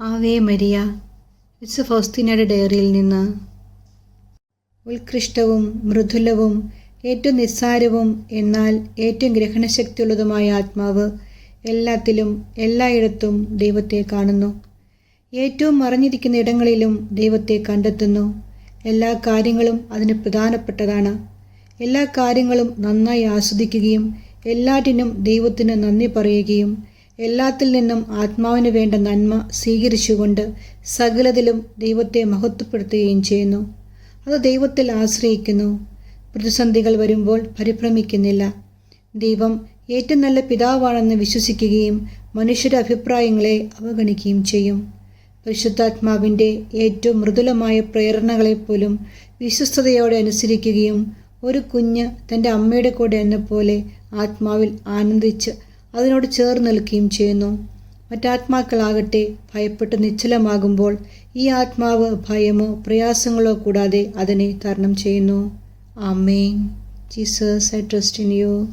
Ave Maria it's ഫൗസ്തീനയുടെ ഡയറിയിൽ നിന്ന്. ഉത്കൃഷ്ടവും മൃദുലവും ഏറ്റവും നിസ്സാരവും എന്നാൽ ഏറ്റവും ഗ്രഹണശക്തിയുള്ളതുമായ ആത്മാവ് എല്ലാത്തിലും എല്ലായിടത്തും ദൈവത്തെ കാണുന്നു. ഏറ്റവും മറിഞ്ഞിരിക്കുന്ന ഇടങ്ങളിലും ദൈവത്തെ കണ്ടെത്തുന്നു. എല്ലാ കാര്യങ്ങളും അതിന് പ്രധാനപ്പെട്ടതാണ്. എല്ലാ കാര്യങ്ങളും നന്നായി ആസ്വദിക്കുകയും എല്ലാറ്റിനും ദൈവത്തിന് നന്ദി പറയുകയും എല്ലാത്തിൽ നിന്നും ആത്മാവിന് വേണ്ട നന്മ സ്വീകരിച്ചുകൊണ്ട് സകലതിലും ദൈവത്തെ മഹത്വപ്പെടുത്തുകയും ചെയ്യുന്നു. അത് ദൈവത്തിൽ ആശ്രയിക്കുന്നു. പ്രതിസന്ധികൾ വരുമ്പോൾ പരിഭ്രമിക്കുന്നില്ല. ദൈവം ഏറ്റവും നല്ല പിതാവാണെന്ന് വിശ്വസിക്കുകയും മനുഷ്യരുടെ അഭിപ്രായങ്ങളെ അവഗണിക്കുകയും ചെയ്യും. പരിശുദ്ധാത്മാവിന്റെ ഏറ്റവും മൃദുലമായ പ്രേരണകളെപ്പോലും വിശ്വസ്തയോടെ അനുസരിക്കുകയും ഒരു കുഞ്ഞ് തന്റെ അമ്മയുടെ കൂടെ എന്ന പോലെ ആത്മാവിൽ ആനന്ദിച്ച് അതിനോട് ചേർന്ന് നിൽക്കുകയും ചെയ്യുന്നു. മറ്റാത്മാക്കളാകട്ടെ ഭയപ്പെട്ട് നിശ്ചലമാകുമ്പോൾ ഈ ആത്മാവ് ഭയമോ പ്രയാസങ്ങളോ കൂടാതെ അതിനെ തരണം ചെയ്യുന്നു. Amen. Jesus I trust in you.